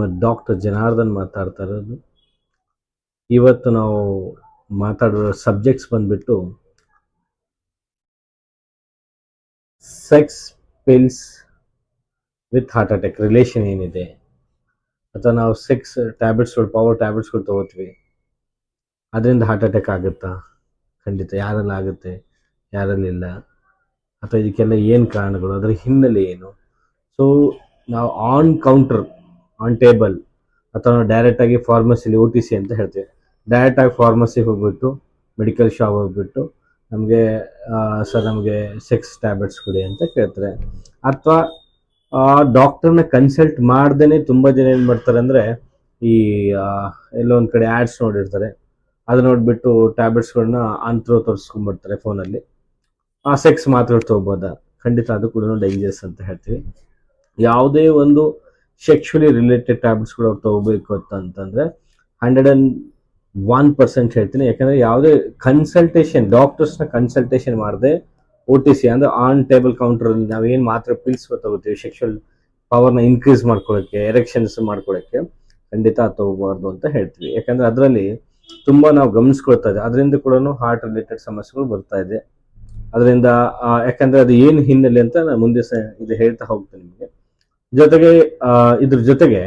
ನಿಮ್ಮ ಡಾಕ್ಟರ್ ಜನಾರ್ದನ್ ಮಾತಾಡ್ತಾ ಇರೋದು. ಇವತ್ತು ನಾವು ಮಾತಾಡೋ ಸಬ್ಜೆಕ್ಟ್ಸ್ ಬಂದ್ಬಿಟ್ಟು sex pills with heart attack relation ಏನಿದೆ? ಅಥವಾ ನಾವು ಸೆಕ್ಸ್ ಟ್ಯಾಬ್ಲೆಟ್ಸ್ಗಳು, ಪವರ್ ಟ್ಯಾಬ್ಲೆಟ್ಸ್ಗಳು ತೊಗೋತೀವಿ. ಅದರಿಂದ ಹಾರ್ಟ್ ಅಟ್ಯಾಕ್ ಆಗುತ್ತಾ? ಖಂಡಿತ. ಯಾರಲ್ಲಿ ಆಗುತ್ತೆ? ಯಾರಲ್ಲಿಲ್ಲ ಅಥವಾ ಇದಕ್ಕೆಲ್ಲ ಏನು ಕಾರಣಗಳು? ಅದರ ಹಿನ್ನೆಲೆ ಏನು? ಸೊ ನಾವು ಆನ್ ಕೌಂಟರ್ ಆನ್ ಟೇಬಲ್ ಅಥವಾ ನಾವು ಡೈರೆಕ್ಟಾಗಿ ಫಾರ್ಮಸಿಲಿ ಓ ಟಿ ಸಿ ಅಂತ ಹೇಳ್ತೀವಿ. ಡೈರೆಕ್ಟಾಗಿ ಫಾರ್ಮಸಿಗೆ ಹೋಗ್ಬಿಟ್ಟು ಮೆಡಿಕಲ್ ಶಾಪ್ ಹೋಗ್ಬಿಟ್ಟು, ನಮಗೆ ಸರ್ ನಮಗೆ ಸೆಕ್ಸ್ ಟ್ಯಾಬ್ಲೆಟ್ಸ್ ಕೊಡಿ ಅಂತ ಕೇಳ್ತಾರೆ. ಅಥವಾ ಡಾಕ್ಟರ್ನ ಕನ್ಸಲ್ಟ್ ಮಾಡ್ದೇ ತುಂಬ ಜನ ಏನು ಮಾಡ್ತಾರೆ ಅಂದರೆ, ಈ ಎಲ್ಲೋ ಒಂದು ಕಡೆ ಆ್ಯಡ್ಸ್ ನೋಡಿರ್ತಾರೆ. ಅದು ನೋಡಿಬಿಟ್ಟು ಟ್ಯಾಬ್ಲೆಟ್ಸ್ಗಳನ್ನ ಅಂತ್ರೋ ತೋರಿಸ್ಕೊಂಡ್ಬಿಡ್ತಾರೆ ಫೋನಲ್ಲಿ ಆ ಸೆಕ್ಸ್ ಮಾತ್ರ ತೊಗೋಬೋದ? ಖಂಡಿತ ಅದು ಕೂಡ ಡೇಂಜರಸ್ ಅಂತ ಹೇಳ್ತೀವಿ. ಯಾವುದೇ ಒಂದು ಸೆಕ್ಷುಲಿ ರಿಲೇಟೆಡ್ ಟ್ಯಾಬ್ಲೆಟ್ಸ್ಗಳು ಅವ್ರು ತಗೋಬೇಕು ಅಂತ ಅಂತಂದ್ರೆ ಹಂಡ್ರೆಡ್ ಆ್ಯಂಡ್ ಒನ್ ಪರ್ಸೆಂಟ್ ಹೇಳ್ತೀನಿ. ಯಾಕಂದರೆ ಯಾವುದೇ ಕನ್ಸಲ್ಟೇಷನ್ ಡಾಕ್ಟರ್ಸ್ನ ಕನ್ಸಲ್ಟೇಷನ್ ಮಾಡದೆ ಓ ಟಿ ಸಿ ಅಂದ್ರೆ ಆನ್ ಟೇಬಲ್ ನಾವು ಏನು ಮಾತ್ರ ಪಿಲ್ಸ್ ತಗೋತೀವಿ ಸೆಕ್ಷುವಲ್ ಪವರ್ನ ಇನ್ಕ್ರೀಸ್ ಮಾಡ್ಕೊಳ್ಳೋಕ್ಕೆ ಎರೆಕ್ಷನ್ಸ್ ಮಾಡ್ಕೊಳ್ಳೋಕ್ಕೆ ಖಂಡಿತ ತಗೋಬಾರ್ದು ಅಂತ ಹೇಳ್ತೀವಿ. ಯಾಕಂದರೆ ಅದರಲ್ಲಿ ತುಂಬ ನಾವು ಗಮನಿಸ್ಕೊಳ್ತಾ ಇದೆ ಅದರಿಂದ ಕೂಡ ಹಾರ್ಟ್ ರಿಲೇಟೆಡ್ ಸಮಸ್ಯೆಗಳು ಬರ್ತಾ ಇದೆ. ಅದರಿಂದ ಯಾಕಂದ್ರೆ ಅದು ಏನು ಹಿನ್ನೆಲೆ ಅಂತ ನಾನು ಮುಂದೆ ಇದು ಹೇಳ್ತಾ ಹೋಗ್ತೇನೆ ನಿಮಗೆ. ಜೊತೆಗೆ ಇದ್ರ ಜೊತೆಗೆ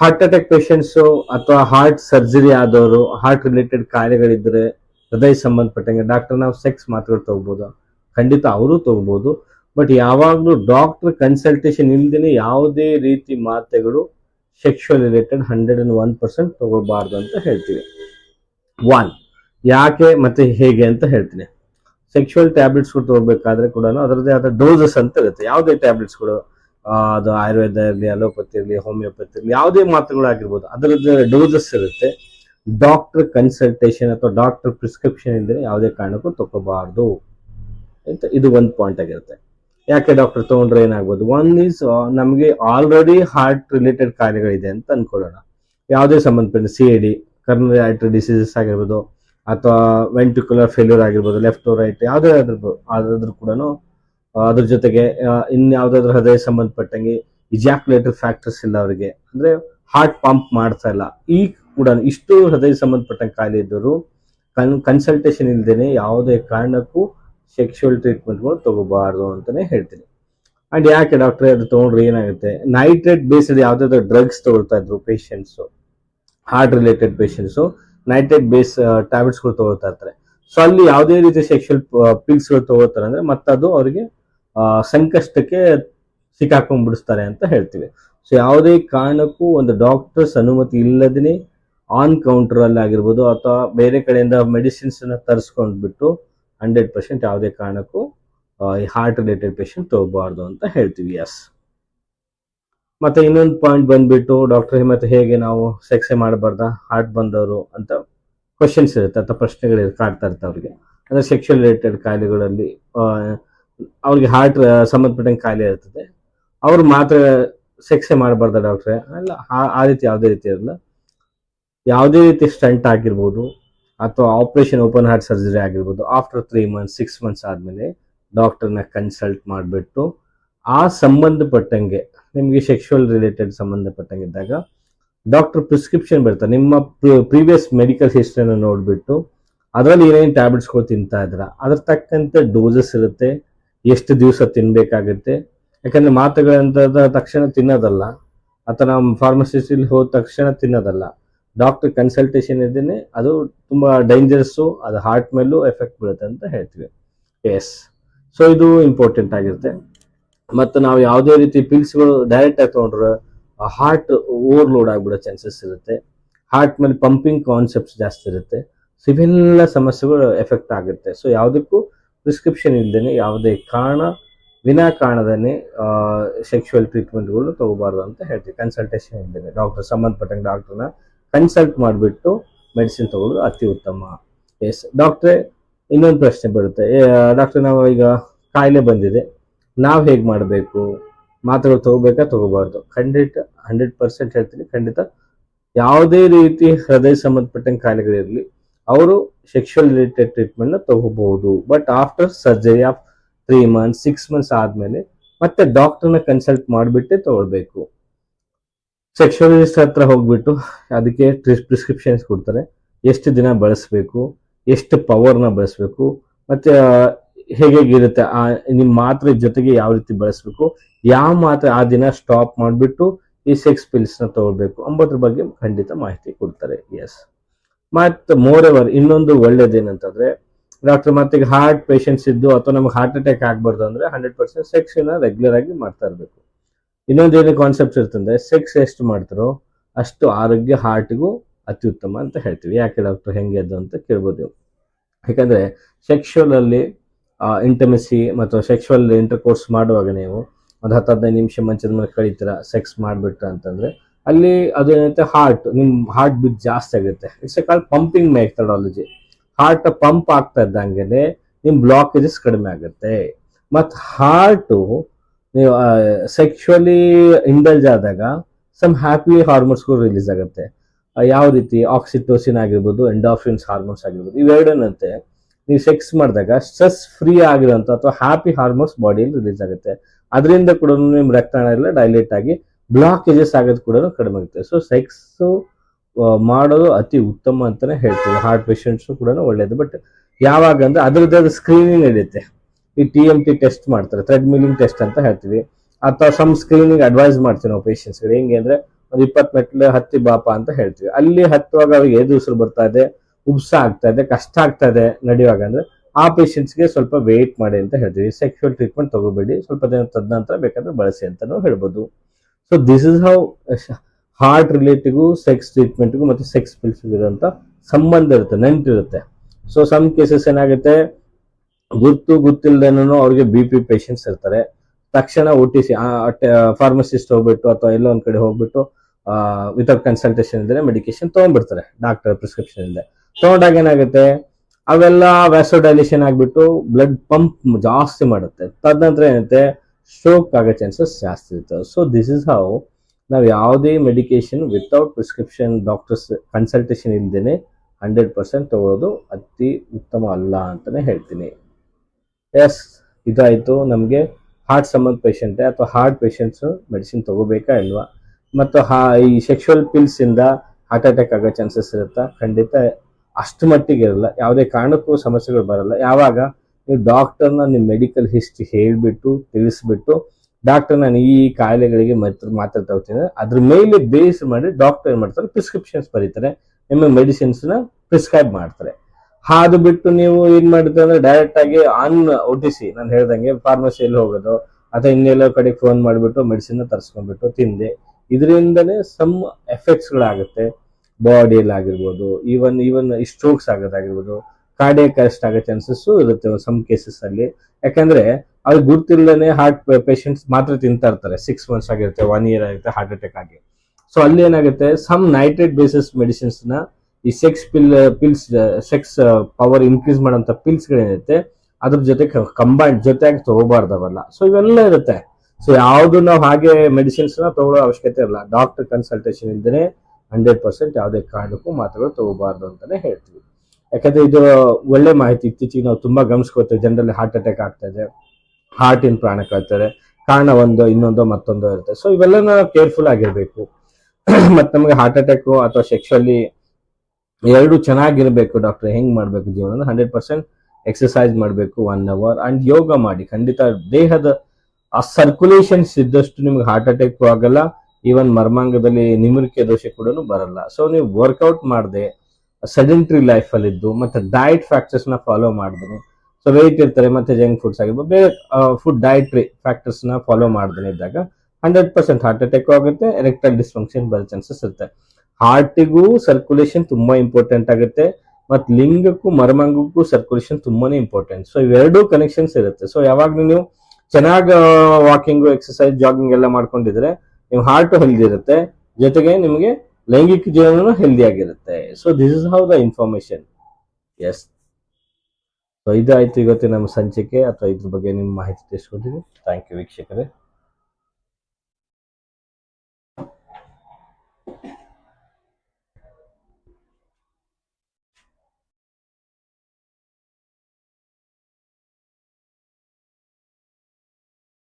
ಹಾರ್ಟ್ ಅಟ್ಯಾಕ್ ಪೇಷಂಟ್ಸು ಅಥವಾ ಹಾರ್ಟ್ ಸರ್ಜರಿ ಆದವರು ಹಾರ್ಟ್ ರಿಲೇಟೆಡ್ ಕಾಯಿಲೆಗಳಿದ್ರೆ ಹೃದಯ ಸಂಬಂಧಪಟ್ಟಂಗೆ ಡಾಕ್ಟರ್ ನಾವು ಸೆಕ್ಸ್ ಮಾತ್ರೆಗಳು ತಗೋಬಹುದು ಖಂಡಿತ ಅವರು ತಗೋಬಹುದು ಬಟ್ ಯಾವಾಗಲೂ ಡಾಕ್ಟರ್ ಕನ್ಸಲ್ಟೇಷನ್ ಇಲ್ದೇ ಯಾವುದೇ ರೀತಿ ಮಾತ್ರೆಗಳು sexual related hundred and one percent ತಗೋಬಾರ್ದು ಅಂತ ಹೇಳ್ತೀವಿ. ಒನ್ ಯಾಕೆ ಮತ್ತೆ ಹೇಗೆ ಅಂತ ಹೇಳ್ತೀನಿ. ಸೆಕ್ಷುವಲ್ ಕೂಡ ತಗೋಬೇಕಾದ್ರೆ ಕೂಡ ಅದರದ್ದೇ ಆದ ಡೋಸಸ್ ಅಂತ ಇರುತ್ತೆ. ಯಾವುದೇ ಟ್ಯಾಬ್ಲೆಟ್ಸ್ಗಳು ಅದು ಆಯುರ್ವೇದ ಇರಲಿ, ಅಲೋಪತಿ ಇರಲಿ ಹೋಮಿಯೋಪತಿ ಇರಲಿ, ಯಾವುದೇ ಮಾತ್ರೆಗಳು ಆಗಿರ್ಬೋದು ಅದರದ್ದು ಡೋಸಸ್ ಇರುತ್ತೆ. ಡಾಕ್ಟರ್ ಕನ್ಸಲ್ಟೇಷನ್ ಅಥವಾ ಡಾಕ್ಟರ್ ಪ್ರಿಸ್ಕ್ರಿಪ್ಷನ್ ಇದ್ರೆ ಯಾವುದೇ ಕಾರಣಕ್ಕೂ ತಗೋಬಾರ್ದು ಅಂತ ಇದು ಒಂದು ಪಾಯಿಂಟ್ ಆಗಿರುತ್ತೆ. ಯಾಕೆ ಡಾಕ್ಟರ್ ತಗೊಂಡ್ರೆ ಏನಾಗ್ಬೋದು ಒನ್ ಈಸ್ ನಮಗೆ ಆಲ್ರೆಡಿ ಹಾರ್ಟ್ ರಿಲೇಟೆಡ್ ಕಾಯಿಲೆಗಳಿದೆ ಅಂತ ಅನ್ಕೊಳ್ಳೋಣ. ಯಾವುದೇ ಸಂಬಂಧಪಟ್ಟ C A D coronary artery diseases ಆಗಿರ್ಬೋದು ಅಥವಾ ವೆಂಟಿಕ್ಯುಲರ್ ಫೇಲ್ಯೂರ್ ಆಗಿರ್ಬೋದು ಲೆಫ್ಟ್ ರೈಟ್ ಯಾವುದೇ ಆದ್ರೂ ಆದ್ರೂ ಕೂಡ ಅದ್ರ ಜೊತೆಗೆ ಇನ್ನು ಯಾವುದಾದ್ರೂ ಹೃದಯ ಸಂಬಂಧಪಟ್ಟಂಗೆ ಇಜಾಕ್ಯುಲೇಟರ್ ಫ್ಯಾಕ್ಟರ್ಸ್ ಇಲ್ಲ ಅವರಿಗೆ. ಅಂದ್ರೆ ಹಾರ್ಟ್ ಪಂಪ್ ಮಾಡ್ತಾ ಇಲ್ಲ. ಈ ಕೂಡ ಇಷ್ಟು ಹೃದಯ ಸಂಬಂಧಪಟ್ಟಂಗೆ ಕಾಯಿಲೆ ಇದ್ದರು ಕನ್ ಕನ್ಸಲ್ಟೇಷನ್ ಇಲ್ದೇನೆ ಯಾವುದೇ ಕಾರಣಕ್ಕೂ ಸೆಕ್ಷುವಲ್ ಟ್ರೀಟ್ಮೆಂಟ್ಗಳು ತಗೋಬಾರ್ದು ಅಂತಾನೆ ಹೇಳ್ತೀನಿ. ಅಂಡ್ ಯಾಕೆ ಡಾಕ್ಟರ್ ಅದು ತಗೊಂಡ್ರೆ ಏನಾಗುತ್ತೆ? ನೈಟ್ರೇಟ್ ಬೇಸ್ಡ್ ಯಾವುದಾದ್ರು ಡ್ರಗ್ಸ್ ತಗೊಳ್ತಾ ಇದ್ರು patients heart related patients nitrate base ಟ್ಯಾಬ್ಲೆಟ್ಸ್ಗಳು ತಗೋತಾ ಇರ್ತಾರೆ. ಸೊ ಅಲ್ಲಿ ಯಾವುದೇ ರೀತಿ ಸೆಕ್ಷುಲ್ ಪಿಲ್ಸ್ಗಳು ತಗೋತಾರೆ ಅಂದ್ರೆ ಮತ್ತದು ಅವರಿಗೆ ಸಂಕಷ್ಟಕ್ಕೆ ಸಿಕ್ಕಾಕೊಂಡ್ಬಿಡಿಸ್ತಾರೆ ಅಂತ ಹೇಳ್ತೀವಿ. ಸೊ ಯಾವುದೇ ಕಾರಣಕ್ಕೂ ಒಂದು ಡಾಕ್ಟರ್ಸ್ ಅನುಮತಿ ಇಲ್ಲದೇ ಆನ್ ಕೌಂಟರ್ ಅಲ್ಲಿ ಆಗಿರ್ಬೋದು ಅಥವಾ ಬೇರೆ ಕಡೆಯಿಂದ ಮೆಡಿಸಿನ್ಸ್ ಅನ್ನ ತರಿಸ್ಕೊಂಡ್ಬಿಟ್ಟು ಹಂಡ್ರೆಡ್ ಪರ್ಸೆಂಟ್ ಯಾವುದೇ ಕಾರಣಕ್ಕೂ ಹಾರ್ಟ್ ರಿಲೇಟೆಡ್ ಪೇಷಂಟ್ ತಗೋಬಾರ್ದು ಅಂತ ಹೇಳ್ತೀವಿ ಎಸ್ ಮತ್ತೆ ಇನ್ನೊಂದು ಪಾಯಿಂಟ್ ಬಂದ್ಬಿಟ್ಟು ಡಾಕ್ಟರ್ ಮತ್ತೆ ಹೇಗೆ ನಾವು ಸೆಕ್ಸೆ ಮಾಡಬಾರ್ದ ಹಾರ್ಟ್ ಬಂದವರು ಅಂತ ಕ್ವಶನ್ಸ್ ಇರುತ್ತೆ ಅಥವಾ ಪ್ರಶ್ನೆಗಳು ಕಾಡ್ತಾ ಇರುತ್ತೆ ಅವ್ರಿಗೆ. ಅಂದ್ರೆ ಸೆಕ್ಷುವಲ್ ರಿಲೇಟೆಡ್ ಕಾಯಿಲೆಗಳಲ್ಲಿ ಅವ್ರಿಗೆ ಹಾರ್ಟ್ ಸಂಬಂಧಪಟ್ಟಂಗೆ ಕಾಯಿಲೆ ಇರ್ತದೆ. ಅವ್ರು ಮಾತ್ರ ಸೆಕ್ಸೆ ಮಾಡಬಾರ್ದ ಡಾಕ್ಟ್ರೆ ಅಲ್ಲ, ಆ ರೀತಿ ಯಾವುದೇ ರೀತಿ ಇರಲ್ಲ. ಯಾವುದೇ ರೀತಿ ಸ್ಟಂಟ್ ಆಗಿರ್ಬೋದು, ಅಥವಾ ಆಪರೇಷನ್ ಓಪನ್ ಹಾರ್ಟ್ ಸರ್ಜರಿ ಆಗಿರ್ಬೋದು after three months six months ಆದಮೇಲೆ ಡಾಕ್ಟರ್ನ ಕನ್ಸಲ್ಟ್ ಮಾಡಿಬಿಟ್ಟು ಆ ಸಂಬಂಧಪಟ್ಟಂಗೆ ನಿಮಗೆ ಸೆಕ್ಷುವಲ್ ರಿಲೇಟೆಡ್ ಸಂಬಂಧಪಟ್ಟಂಗಿದ್ದಾಗ ಡಾಕ್ಟರ್ ಪ್ರಿಸ್ಕ್ರಿಪ್ಷನ್ ಬರ್ತಾರೆ ನಿಮ್ಮ ಪ್ರೀವಿಯಸ್ ಮೆಡಿಕಲ್ ಹಿಸ್ಟ್ರಿಯನ್ನು ನೋಡಿಬಿಟ್ಟು ಅದರಲ್ಲಿ ಏನೇನು ಟ್ಯಾಬ್ಲೆಟ್ಸ್ಗಳು ತಿಂತಾ ಇದ್ರ ಅದ್ರ ತಕ್ಕಂತೆ ಡೋಸಸ್ ಇರುತ್ತೆ, ಎಷ್ಟು ದಿವಸ ತಿನ್ಬೇಕಾಗುತ್ತೆ. ಯಾಕಂದ್ರೆ ಮಾತುಗಳಂತ ತಕ್ಷಣ ತಿನ್ನೋದಲ್ಲ. ಅಥವಾ ನಮ್ಮ ಫಾರ್ಮಸಿಸ್ಟಲ್ಲಿ ಹೋದ ತಕ್ಷಣ ತಿನ್ನೋದಲ್ಲ. ಡಾಕ್ಟರ್ ಕನ್ಸಲ್ಟೇಷನ್ ಇದ್ದೇನೆ, ಅದು ತುಂಬ ಡೇಂಜರಸ್ಸು ಅದು ಹಾರ್ಟ್ ಮೇಲೂ ಎಫೆಕ್ಟ್ ಬೀಳುತ್ತೆ ಅಂತ ಹೇಳ್ತೀವಿ. ಎಸ್ ಸೊ ಇದು ಇಂಪಾರ್ಟೆಂಟ್ ಆಗಿರುತ್ತೆ. ಮತ್ತು ನಾವು ಯಾವುದೇ ರೀತಿ ಪಿಲ್ಸ್ಗಳು ಡೈರೆಕ್ಟ್ ಆಗಿ ತೊಗೊಂಡ್ರೆ ಹಾರ್ಟ್ ಓವರ್ಲೋಡ್ ಆಗಿಬಿಡೋ ಚಾನ್ಸಸ್ ಇರುತ್ತೆ. ಹಾರ್ಟ್ ಮೇಲೆ ಪಂಪಿಂಗ್ ಕಾನ್ಸೆಪ್ಟ್ಸ್ ಜಾಸ್ತಿ ಇರುತ್ತೆ. ಸೊ ಇವೆಲ್ಲ ಸಮಸ್ಯೆಗಳು ಎಫೆಕ್ಟ್ ಆಗುತ್ತೆ. ಸೊ ಯಾವುದಕ್ಕೂ ಪ್ರಿಸ್ಕ್ರಿಪ್ಷನ್ ಇಲ್ಲದೇ ಯಾವುದೇ ಕಾರಣ ವಿನಾಕಾರಣದನೇ ಸೆಕ್ಷುವಲ್ ಟ್ರೀಟ್ಮೆಂಟ್ಗಳು ತಗೋಬಾರ್ದು ಅಂತ ಹೇಳ್ತೀವಿ. ಕನ್ಸಲ್ಟೇಷನ್ ಇದ್ದೇನೆ ಡಾಕ್ಟರ್ ಸಂಬಂಧಪಟ್ಟಂಗೆ ಡಾಕ್ಟರ್ನ ಕನ್ಸಲ್ಟ್ ಮಾಡಿಬಿಟ್ಟು ಮೆಡಿಸಿನ್ ತಗೊಳ್ಳೋದು ಅತಿ ಉತ್ತಮ. ಎಸ್ ಡಾಕ್ಟ್ರೆ ಇನ್ನೊಂದು ಪ್ರಶ್ನೆ ಬರುತ್ತೆ. ಡಾಕ್ಟರ್ ನಾವು ಈಗ ಕಾಯಿಲೆ ಬಂದಿದೆ. ನಾವು ಹೇಗೆ ಮಾಡಬೇಕು? ಮಾತ್ರೆಗಳು ತಗೋಬೇಕಾ ತಗೋಬಾರ್ದು. ಖಂಡಿತ ಹಂಡ್ರೆಡ್ ಪರ್ಸೆಂಟ್ ಹೇಳ್ತೀನಿ. ಖಂಡಿತ ಯಾವುದೇ ರೀತಿ ಹೃದಯ ಸಂಬಂಧಪಟ್ಟಂಗೆ ಕಾಯಿಲೆಗಳಿರಲಿ, ಅವರು ಸೆಕ್ಷುವಲ್ ರಿಲೇಟೆಡ್ ಟ್ರೀಟ್ಮೆಂಟ್ನ ತಗೋಬಹುದು. But after surgery of three months six months ಆದಮೇಲೆ ಮತ್ತೆ ಡಾಕ್ಟರ್ನ ಕನ್ಸಲ್ಟ್ ಮಾಡಿಬಿಟ್ಟೆ ತಗೊಳ್ಬೇಕು. ಸೆಕ್ಷುವಲಿಸ್ಟ್ ಹತ್ರ ಹೋಗ್ಬಿಟ್ಟು ಅದಕ್ಕೆ ಪ್ರಿಸ್ಕ್ರಿಪ್ಷನ್ಸ್ ಕೊಡ್ತಾರೆ. ಎಷ್ಟು ದಿನ ಬಳಸಬೇಕು? ಎಷ್ಟು ಪವರ್ನ ಬಳಸಬೇಕು? ಮತ್ತೆ ಆ, ಹೇಗೇಗಿರುತ್ತೆ ಆ ನಿಮ್ಮ ಮಾತ್ರೆ ಜೊತೆಗೆ ಯಾವ ರೀತಿ ಬಳಸಬೇಕು? ಯಾವ ಮಾತ್ರೆ ಆ ದಿನ ಸ್ಟಾಪ್ ಮಾಡಿಬಿಟ್ಟು ಈ ಸೆಕ್ಸ್ ಪಿಲ್ಸ್ನ ತಗೊಳ್ಬೇಕು? ಅಂಬೋದ್ರ ಬಗ್ಗೆ ಖಂಡಿತ ಮಾಹಿತಿ ಕೊಡ್ತಾರೆ. ಎಸ್ ಮತ್ತೆ ಮೋರ್ ಎವರ್ ಇನ್ನೊಂದು ಒಳ್ಳೇದೇನಂತಂದ್ರೆ ಡಾಕ್ಟರ್ ಮತ್ತೆ ಹಾರ್ಟ್ ಪೇಷಂಟ್ಸ್ ಇದ್ದು ಅಥವಾ ನಮ್ಗೆ ಹಾರ್ಟ್ ಅಟ್ಯಾಕ್ ಆಗ್ಬಾರ್ದು ಅಂದ್ರೆ ಹಂಡ್ರೆಡ್ ಪರ್ಸೆಂಟ್ ಸೆಕ್ಸ್ ರೆಗ್ಯುಲರ್ ಆಗಿ ಮಾಡ್ತಾ ಇರಬೇಕು. ಇನ್ನೊಂದೇನು ಕಾನ್ಸೆಪ್ಟ್ ಇರ್ತಂದ್ರೆ ಸೆಕ್ಸ್ ಎಷ್ಟು ಮಾಡ್ತಾರೋ ಅಷ್ಟು ಆರೋಗ್ಯ ಹಾರ್ಟ್ಗೂ ಅತ್ಯುತ್ತಮ ಅಂತ ಹೇಳ್ತೀವಿ. ಯಾಕೆ ಡಾಕ್ಟರ್ ಹೆಂಗೆ ಅದು ಅಂತ ಕೇಳ್ಬೋದು ಯಾಕಂದ್ರೆ ಸೆಕ್ಷುವಲ್ ಅಲ್ಲಿ ಇಂಟಮೆಸಿ ಮತ್ತು ಸೆಕ್ಷುವಲ್ ಇಂಟರ್ ಕೋರ್ಸ್ ಮಾಡುವಾಗ ನೀವು ಒಂದು ಹತ್ತು ಹದಿನೈದು ನಿಮಿಷ ಮಂಚದ ಮೇಲೆ ಕಳೀತೀರ ಸೆಕ್ಸ್ ಮಾಡಿಬಿಟ್ರ ಅಂತಂದ್ರೆ ಅಲ್ಲಿ ಅದೇನಂತೆ ಹಾರ್ಟ್ ನಿಮ್ ಹಾರ್ಟ್ ಬಿಟ್ ಜಾಸ್ತಿ ಆಗುತ್ತೆ. It's a call pumping methodology heart pump ಆಗ್ತಾ ಇದ್ದಂಗೆನೆ ನಿಮ್ ಬ್ಲಾಕೇಜಸ್ ಕಡಿಮೆ ಆಗುತ್ತೆ. ಮತ್ತು ಹಾರ್ಟು ನೀವು ಸೆಕ್ಷುವಲಿ ಇಂಡಲ್ಜ್ ಆದಾಗ ಸಮ್ ಹ್ಯಾಪಿ ಹಾರ್ಮೋನ್ಸ್ಗಳು ರಿಲೀಸ್ ಆಗುತ್ತೆ. ಯಾವ ರೀತಿ? ಆಕ್ಸಿಟೋಸಿನ್ ಆಗಿರ್ಬೋದು ಎಂಡಾಫಿನ್ಸ್ ಹಾರ್ಮೋನ್ಸ್ ಆಗಿರ್ಬೋದು, ಇವೆರಡನ್ನಂತೆ ನೀವು ಸೆಕ್ಸ್ ಮಾಡಿದಾಗ ಸ್ಟ್ರೆಸ್ ಫ್ರೀ ಆಗಿರೋಂಥ ಅಥವಾ ಹ್ಯಾಪಿ ಹಾರ್ಮೋನ್ಸ್ ಬಾಡಿಯಲ್ಲಿ ರಿಲೀಸ್ ಆಗುತ್ತೆ. ಅದರಿಂದ ಕೂಡ ನಿಮ್ಮ ರಕ್ತನಾಳ ಎಲ್ಲ ಡೈಲೇಟ್ ಆಗಿ ಬ್ಲಾಕೇಜಸ್ ಆಗೋದು ಕೂಡ ಕಡಿಮೆ ಆಗುತ್ತೆ. ಸೊ ಸೆಕ್ಸ್ ಮಾಡೋದು ಅತಿ ಉತ್ತಮ ಅಂತಾನೆ ಹೇಳ್ತೀವಿ. ಹಾರ್ಟ್ ಪೇಷಂಟ್ಸ್ ಕೂಡ ಒಳ್ಳೇದು. ಬಟ್ ಯಾವಾಗ ಅಂದ್ರೆ ಅದ್ರದ್ದು ಸ್ಕ್ರೀನಿಂಗ್ ನಡೆಯುತ್ತೆ ಈ ಟಿ ಎಂ ಟಿ ಟೆಸ್ಟ್ ಮಾಡ್ತಾರೆ. ಥ್ರೆಡ್ ಮಿಲಿಂಗ್ ಟೆಸ್ಟ್ ಅಂತ ಹೇಳ್ತೀವಿ. ಅಥವಾ ಸಮ್ ಸ್ಕ್ರೀನಿಂಗ್ ಅಡ್ವೈಸ್ ಮಾಡ್ತೀವಿ ನಾವು ಪೇಷಂಟ್ಸ್ಗೆ ಹೆಂಗೆ ಅಂದ್ರೆ ಒಂದು ಇಪ್ಪತ್ತು ಮೆಟ್ಲು ಹತ್ತಿ ಬಾಪ ಅಂತ ಹೇಳ್ತೀವಿ. ಅಲ್ಲಿ ಹತ್ತುವಾಗ ಅವ್ರಿಗೆ ಉಸಿರು ಬರ್ತಾ ಇದೆ. ಉಬ್ಸ ಆಗ್ತಾ ಇದೆ ಕಷ್ಟ ಆಗ್ತಾ ಇದೆ ನಡೆಯುವಾಗ ಅಂದ್ರೆ ಆ ಪೇಷಂಟ್ಸ್ಗೆ ಸ್ವಲ್ಪ ವೇಟ್ ಮಾಡಿ ಅಂತ ಹೇಳ್ತೀವಿ. ಸೆಕ್ಷುವಲ್ ಟ್ರೀಟ್ಮೆಂಟ್ ತಗೋಬೇಡಿ, ಸ್ವಲ್ಪ ದಿನ ತದನಂತರ ಬೇಕಾದ್ರೆ ಬಳಸಿ ಅಂತಾನು ಹೇಳ್ಬೋದು. So this is how heart ರಿಲೇಟಿಗೂ sex ಟ್ರೀಟ್ಮೆಂಟ್ಗೂ ಮತ್ತು ಸೆಕ್ಸ್ ಪಿಲ್ಸ್ ಇರುವಂತ ಸಂಬಂಧ ಇರುತ್ತೆ ನೆಂಟಿರುತ್ತೆ ಸೊ ಸಮ್ ಕೇಸಸ್ ಏನಾಗುತ್ತೆ, ಗುರ್ತು ಗೊತ್ತಿಲ್ಲದೇನೂ ಅವ್ರಿಗೆ ಬಿ ಪಿ ಪೇಷಂಟ್ಸ್ ಇರ್ತಾರೆ. ತಕ್ಷಣ ಒ ಟಿ ಸಿ ಫಾರ್ಮಸಿಸ್ಟ್ ಹೋಗ್ಬಿಟ್ಟು ಅಥವಾ ಎಲ್ಲೋ ಒಂದ್ ಕಡೆ ಹೋಗ್ಬಿಟ್ಟು ವಿತೌಟ್ ಕನ್ಸಲ್ಟೇಷನ್ ಇದ್ರೆ ಮೆಡಿಕೇಶನ್ ತಗೊಂಡ್ಬಿಡ್ತಾರೆ ಡಾಕ್ಟರ್ ಪ್ರಿಸ್ಕ್ರಿಪ್ಷನ್ ಇದೆ ತಗೊಂಡಾಗ ಏನಾಗುತ್ತೆ? ಅವೆಲ್ಲ ವ್ಯಾಸೋಡೈಲೇಷನ್ ಆಗಿಬಿಟ್ಟು ಬ್ಲಡ್ ಪಂಪ್ ಜಾಸ್ತಿ ಮಾಡುತ್ತೆ. ತದನಂತರ ಏನಂತೆ ಸ್ಟ್ರೋಕ್ ಆಗೋ ಚಾನ್ಸಸ್ ಜಾಸ್ತಿ ಇರುತ್ತೆ. ಸೊ ದಿಸ್ ಇಸ್ ಹೌ ನಾವು ಯಾವುದೇ medication without prescription doctors consultation ಇಲ್ದೇನೆ ಹಂಡ್ರೆಡ್ ಪರ್ಸೆಂಟ್ ತಗೊಳ್ಳೋದು ಅತಿ ಉತ್ತಮ ಅಲ್ಲ ಅಂತಲೇ ಹೇಳ್ತೀನಿ. ಎಸ್ ಇದಾಯಿತು. ನಮಗೆ ಹಾರ್ಟ್ ಸಂಬಂಧ ಪೇಷಂಟೆ ಅಥವಾ ಹಾರ್ಟ್ ಪೇಷಂಟ್ಸು ಮೆಡಿಸಿನ್ ತಗೋಬೇಕಾ ಇಲ್ವಾ? ಮತ್ತು ಹಾ, ಈ ಸೆಕ್ಷುವಲ್ ಪಿಲ್ಸಿಂದ ಹಾರ್ಟ್ ಅಟ್ಯಾಕ್ ಆಗೋ ಚಾನ್ಸಸ್ ಇರುತ್ತಾ? ಖಂಡಿತ ಅಷ್ಟು ಮಟ್ಟಿಗೆ ಇರಲ್ಲ. ಯಾವುದೇ ಕಾರಣಕ್ಕೂ ಸಮಸ್ಯೆಗಳು ಬರಲ್ಲ. ಯಾವಾಗ ನೀವು ಡಾಕ್ಟರ್ನ ನಿಮ್ಮ ಮೆಡಿಕಲ್ ಹಿಸ್ಟ್ರಿ ಹೇಳಿಬಿಟ್ಟು, ತಿಳಿಸ್ಬಿಟ್ಟು ಡಾಕ್ಟರ್ ನಾನು ಈ ಕಾಯಿಲೆಗಳಿಗೆ ಮಾತ್ರ ಮಾತ್ರ ತಗೋತೀನಿ. ಅದ್ರ ಮೇಲೆ ಬೇಸ್ ಮಾಡಿ ಡಾಕ್ಟರ್ ಏನ್ ಮಾಡ್ತಾರೆ? ಪ್ರಿಸ್ಕ್ರಿಪ್ಷನ್ಸ್ ಬರೀತಾರೆ. ನಿಮ್ಮ ಮೆಡಿಸಿನ್ಸ್ನ ಪ್ರಿಸ್ಕ್ರೈಬ್ ಮಾಡ್ತಾರೆ. ಅದು ಬಿಟ್ಟು ನೀವು ಏನ್ ಮಾಡಿದ್ರೆ ಅಂದ್ರೆ ಡೈರೆಕ್ಟ್ ಆಗಿ ಆನ್ ಒ ಟಿ ಸಿ ನಾನು ಹೇಳ್ದಂಗೆ ಫಾರ್ಮಸಿಯಲ್ಲಿ ಹೋಗೋದು, ಅಥವಾ ಇನ್ನೆಲ್ಲೋ ಕಡೆ ಫೋನ್ ಮಾಡಿಬಿಟ್ಟು ಮೆಡಿಸಿನ್ ತರಿಸ್ಕೊಂಡ್ಬಿಟ್ಟು ತಿಂದೆ. ಇದರಿಂದನೇ ಸಮ್ ಎಫೆಕ್ಟ್ಸ್ ಗಳಾಗುತ್ತೆ. ಬಾಡಿಯಲ್ಲಿ ಆಗಿರ್ಬೋದು ಈವನ್ ಈವನ್ ಸ್ಟ್ರೋಕ್ಸ್ ಆಗೋದಾಗಿರ್ಬೋದು ಕಾರ್ಡಿಯಕ್ ಅರೆಸ್ಟ್ ಆಗೋ ಚಾನ್ಸಸ್ಸು ಇರುತ್ತೆ ಸಮ್ ಕೇಸಸ್ ಅಲ್ಲಿ. ಯಾಕಂದ್ರೆ ಅವ್ರಿಗೆ ಗುರ್ತಿಲ್ಲದೆ ಹಾರ್ಟ್ ಪೇಷಂಟ್ಸ್ ಮಾತ್ರ ತಿಂತಾ ಇರ್ತಾರೆ. ಸಿಕ್ಸ್ ಮಂತ್ಸ್ ಆಗಿರುತ್ತೆ ಒನ್ ಇಯರ್ ಆಗಿರುತ್ತೆ ಹಾರ್ಟ್ ಅಟ್ಯಾಕ್ ಆಗಿ. ಸೊ ಅಲ್ಲಿ ಏನಾಗುತ್ತೆ ಸಮ್ ನೈಟ್ರೇಟ್ ಬೇಸಿಸ್ ಮೆಡಿಸಿನ್ಸ್ನ ಈ sex pill pills sex power increase ಮಾಡೋಂಥ ಪಿಲ್ಸ್ ಗಳೇನಿರುತ್ತೆ, ಅದ್ರ ಜೊತೆ ಕಂಬೈಂಡ್ ಜೊತೆಯಾಗಿ ತಗೋಬಾರ್ದವಲ್ಲ. ಸೊ ಇವೆಲ್ಲ ಇರುತ್ತೆ. ಸೊ ಯಾವುದು ನಾವು ಹಾಗೆ ಮೆಡಿಸಿನ್ಸ್ನ ತಗೊಳ್ಳೋ ಅವಶ್ಯಕತೆ ಇಲ್ಲ. ಡಾಕ್ಟರ್ ಕನ್ಸಲ್ಟೇಷನ್ ಇಲ್ಲದೆ ಹಂಡ್ರೆಡ್ ಪರ್ಸೆಂಟ್ ಯಾವುದೇ ಕಾರಣಕ್ಕೂ ಮಾತ್ರೆಗಳು ತಗೋಬಾರ್ದು ಅಂತಾನೆ ಹೇಳ್ತೀವಿ. ಯಾಕಂದ್ರೆ ಇದು ಒಳ್ಳೆ ಮಾಹಿತಿ. ಇತ್ತೀಚೆಗೆ ನಾವು ತುಂಬಾ ಗಮನಿಸ್ಕೋತೇವೆ ಜನರಲ್ಲಿ ಹಾರ್ಟ್ ಅಟ್ಯಾಕ್ ಆಗ್ತಾ ಇದೆ. ಹಾರ್ಟ್ ಇನ್ ಪ್ರಾಣ ಕಳ್ತಾರೆ ಕಾರಣ ಒಂದು, ಇನ್ನೊಂದು, ಮತ್ತೊಂದು ಇರುತ್ತೆ. ಸೊ ಇವೆಲ್ಲ ಕೇರ್ಫುಲ್ ಆಗಿರ್ಬೇಕು. ಮತ್ತೆ ನಮಗೆ ಹಾರ್ಟ್ ಅಟ್ಯಾಕ್ ಅಥವಾ ಸೆಕ್ಷುವಲಿ ಎರಡು ಚೆನ್ನಾಗಿರ್ಬೇಕು. ಡಾಕ್ಟರ್ ಹೆಂಗ್ ಮಾಡಬೇಕು ಜೀವನ ಹಂಡ್ರೆಡ್ ಪರ್ಸೆಂಟ್ ಎಕ್ಸಸೈಸ್ ಮಾಡಬೇಕು ಒನ್ ಅವರ್ ಅಂಡ್ ಯೋಗ ಮಾಡಿ. ಖಂಡಿತ ದೇಹದ ಆ ಸರ್ಕ್ಯುಲೇಷನ್ಸ್ ಇದ್ದಷ್ಟು ನಿಮ್ಗೆ ಹಾರ್ಟ್ ಅಟ್ಯಾಕ್ ಆಗಲ್ಲ. ಈವನ್ ಮರ್ಮಾಂಗದಲ್ಲಿ ನಿಮಿರಿಕೆ ದೋಷ ಕೂಡ ಬರಲ್ಲ. ಸೊ ನೀವು ವರ್ಕೌಟ್ ಮಾಡದೆ ಸೆಡೆಂಟ್ರಿ ಲೈಫ್ ಅಲ್ಲಿ ಇದ್ದು ಮತ್ತೆ ಡಯಟ್ ಫ್ಯಾಕ್ಟರ್ಸ್ನ ಫಾಲೋ ಮಾಡಿದ್ರೆ ಸೊ ವೆಯ್ಟ್ ಇರ್ತಾರೆ, ಮತ್ತೆ ಜಂಕ್ ಫುಡ್ಸ್ ಆಗಿರ್ಬೋದು, ಬೇರೆ ಫುಡ್ ಡಯಟ್ರಿ ಫ್ಯಾಕ್ಟರ್ಸ್ನ ಫಾಲೋ ಮಾಡ್ದೇ ಇದ್ದಾಗ ಹಂಡ್ರೆಡ್ ಪರ್ಸೆಂಟ್ ಹಾರ್ಟ್ ಅಟ್ಯಾಕ್ ಆಗುತ್ತೆ ಎರೆಕ್ಟಲ್ ಡಿಸ್ಫಂಕ್ಷನ್ ಬರೋ ಚಾನ್ಸಸ್ ಇರುತ್ತೆ. ಹಾರ್ಟಿಗೂ ಸರ್ಕ್ಯುಲೇಷನ್ ತುಂಬಾ ಇಂಪಾರ್ಟೆಂಟ್ ಆಗುತ್ತೆ, ಮತ್ತು ಲಿಂಗಕ್ಕೂ ಮರ್ಮಾಂಗಕ್ಕೂ ಸರ್ಕ್ಯುಲೇಷನ್ ತುಂಬಾನೇ ಇಂಪಾರ್ಟೆಂಟ್ ಸೊ ಇವೆರಡೂ ಕನೆಕ್ಷನ್ಸ್ ಇರುತ್ತೆ. ಸೊ ಯಾವಾಗಲೂ ನೀವು ಚೆನ್ನಾಗಿ ವಾಕಿಂಗ್ ಎಕ್ಸರ್ಸೈಸ್ ಜಾಗಿಂಗ್ ಎಲ್ಲ ಮಾಡ್ಕೊಂಡಿದ್ರೆ ನಿಮ್ಮ ಹಾರ್ಟ್ ಹೆಲ್ದಿ ಇರುತ್ತೆ. ಜೊತೆಗೆ ನಿಮಗೆ ಲೈಂಗಿಕ ಜೀವನ ಹೆಲ್ದಿ ಆಗಿರುತ್ತೆ. So this is how the information is so ಇದಾಯ್ತು ಇವತ್ತಿನ ನಮ್ಮ ಸಂಚಿಕೆ. ಅಥವಾ ಇದ್ರ ಬಗ್ಗೆ ನಿಮ್ಮ ಮಾಹಿತಿ ತಿಳಿಸ್ಕೊಟ್ಟಿದ್ದೀನಿ ಥ್ಯಾಂಕ್ ಯು ವೀಕ್ಷಕರೇ.